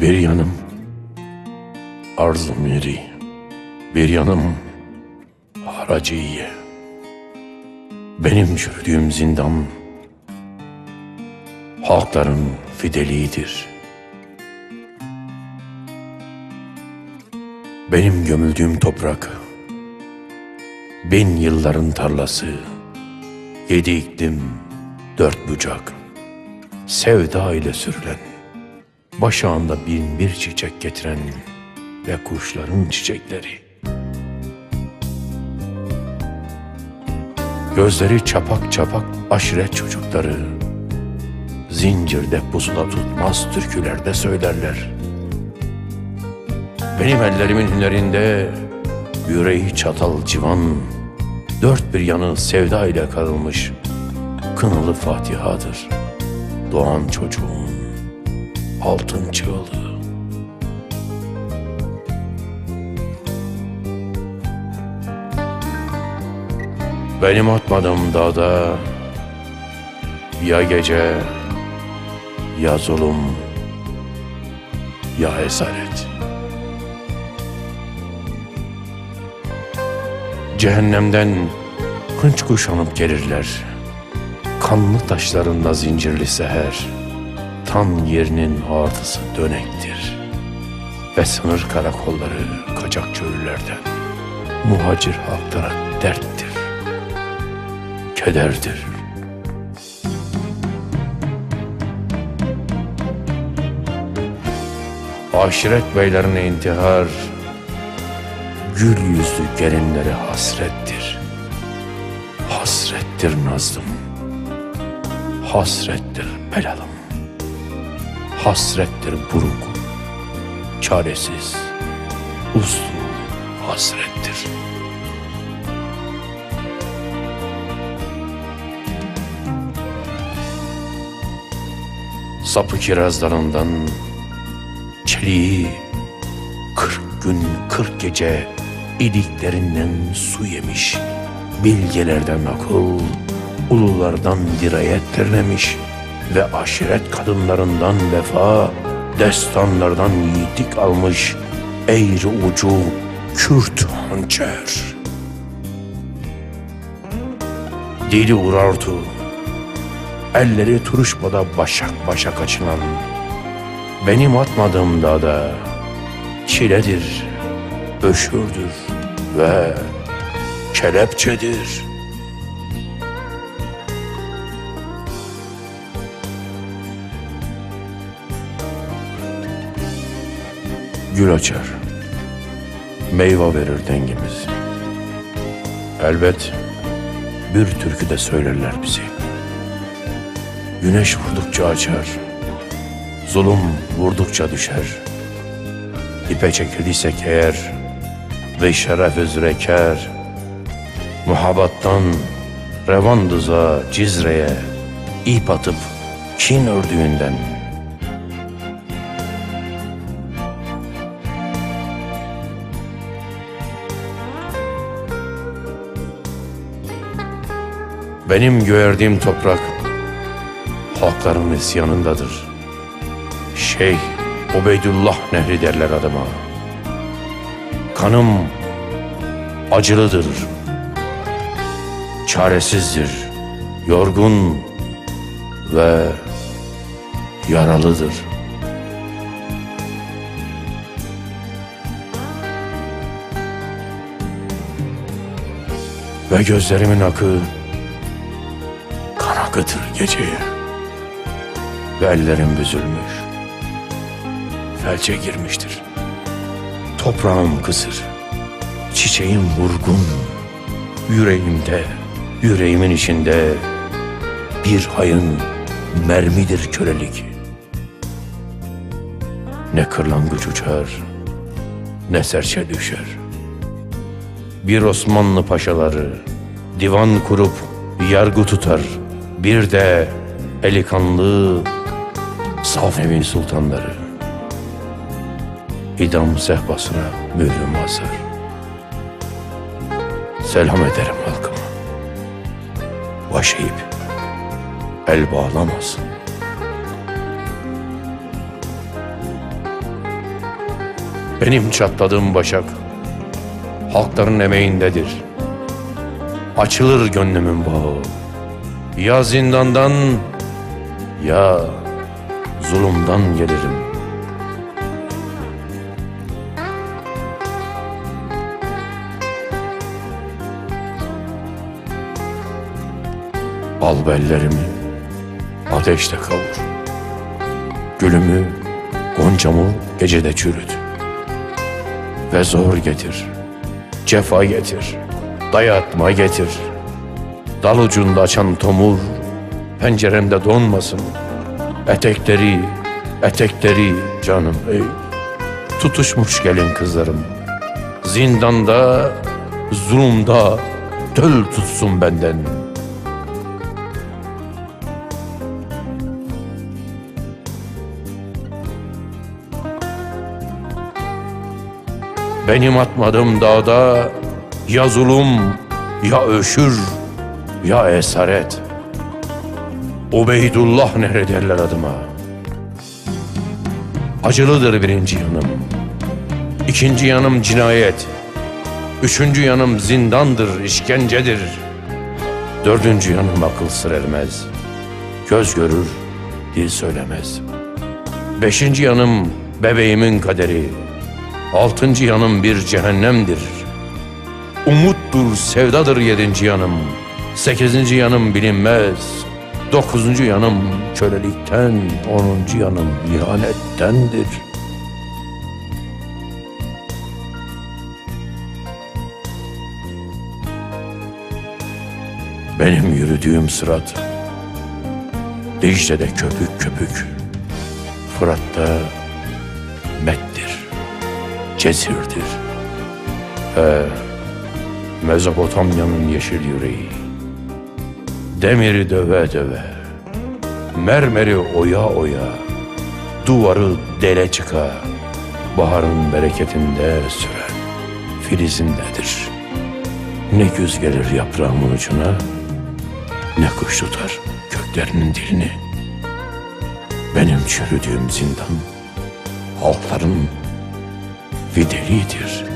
Bir yanım arz miri, bir yanım haraciye. Benim çürüdüğüm zindan halkların fideliğidir. Benim gömüldüğüm toprak bin yılların tarlası, yedi iklim, dört bucak, sevda ile sürülen, başağında bin bir çiçek getiren ve kuşların çiçekleri. Gözleri çapak çapak aşiret çocukları, zincirde pusula tutmaz türkülerde söylerler. Benim ellerimin hünerinde yüreği çatal civan, dört bir yanı sevda ile karılmış kınalı Fatiha'dır. Doğan çocuğun altın çığlığı. Benim atmadığım dağda ya gece ya zulüm ya esaret. Cehennemden hınç kuşanıp gelirler. Kanlı taşlarında zincirli seher. Tan yerinin artısı dönektir. Ve sınır karakolları kaçak çöllerden. Muhacir halklara derttir. Kederdir. Aşiret beylerine intihar, gül yüzlü gelinlere hasrettir. Hasrettir nazlım, hasrettir belalım, hasrettir buruk, çaresiz, uslu hasrettir. Sapı kirazlarından çeliği kırk gün kırk gece iliklerinden su yemiş. Bilgelerden akıl, ululardan dirayet terlemiş ve aşiret kadınlarından vefa, destanlardan yiğitlik almış eğri ucu Kürt hançer. Dili urartu, elleri turuşmada başak başak açılan, benim atmadığım dağda çiledir, öşürdür ve kelepçedir. Gül açar, meyve verir dengimiz. Elbet bir türküde söylerler bizi. Güneş vurdukça açar, zulüm vurdukça düşer. İpe çekildiysek eğer ve şeref üzere muhabbattan revandıza cizreye ip atıp kin ördüğünden Benim göğerdiğim toprak halkların isyanındadır. Şeyh Ubeydullah Nehri derler adıma. Kanım acılıdır, çaresizdir, yorgun ve yaralıdır. Ve gözlerimin akı kan akıtır geceye. Ve ellerim büzülmüş, felce girmiştir. Toprağım kısır, çiçeğim vurgun, yüreğimde, yüreğimin içinde bir hayın mermidir kölelik. Ne kırlangıç uçar, ne serçe düşer. Bir Osmanlı paşaları divan kurup yargı tutar. Bir de eli kanlı Safevi sultanları idam sehpasına mührüm asar. Selam ederim halkıma. Baş eğip el bağlamaz. Benim çatladığım başak halkların emeğindedir. Açılır gönlümün bağı. Ya zindandan ya zulümden gelirim. Al bellerimi ateşte kavur. Gülümü, goncamı gecede çürüt. Ve zor getir, cefa getir, dayatma getir. Dal ucunda açan tomur, penceremde donmasın. Etekleri, etekleri canım ey. Tutuşmuş gelin kızlarım. Zindanda, zulümda, töl tutsun benden. Benim atmadığım dağda ya zulüm, ya öşür, ya esaret. Ubeydullah nehri derler adıma. Acılıdır birinci yanım. İkinci yanım cinayet. Üçüncü yanım zindandır, işkencedir. Dördüncü yanım akıl sır ermez. Göz görür, dil söylemez. Beşinci yanım bebeğimin kaderi. Altıncı yanım bir cehennemdir. Umuttur, sevdadır yedinci yanım. Sekizinci yanım bilinmez. Dokuzuncu yanım kölelikten, onuncu yanım ihanettendir. Benim yürüdüğüm sırat Dicle'de köpük köpük Fırat'ta mettir Cesirdir He, Mezopotamya'nın yeşil yüreği Demiri döve döve. Mermeri oya oya. Duvarı dele çıka. Baharın bereketinde süren Filizindedir. Ne güz gelir yaprağımın ucuna Ne kuş tutar köklerinin dilini. Benim çürüdüğüm zindan Halkların fideliğidir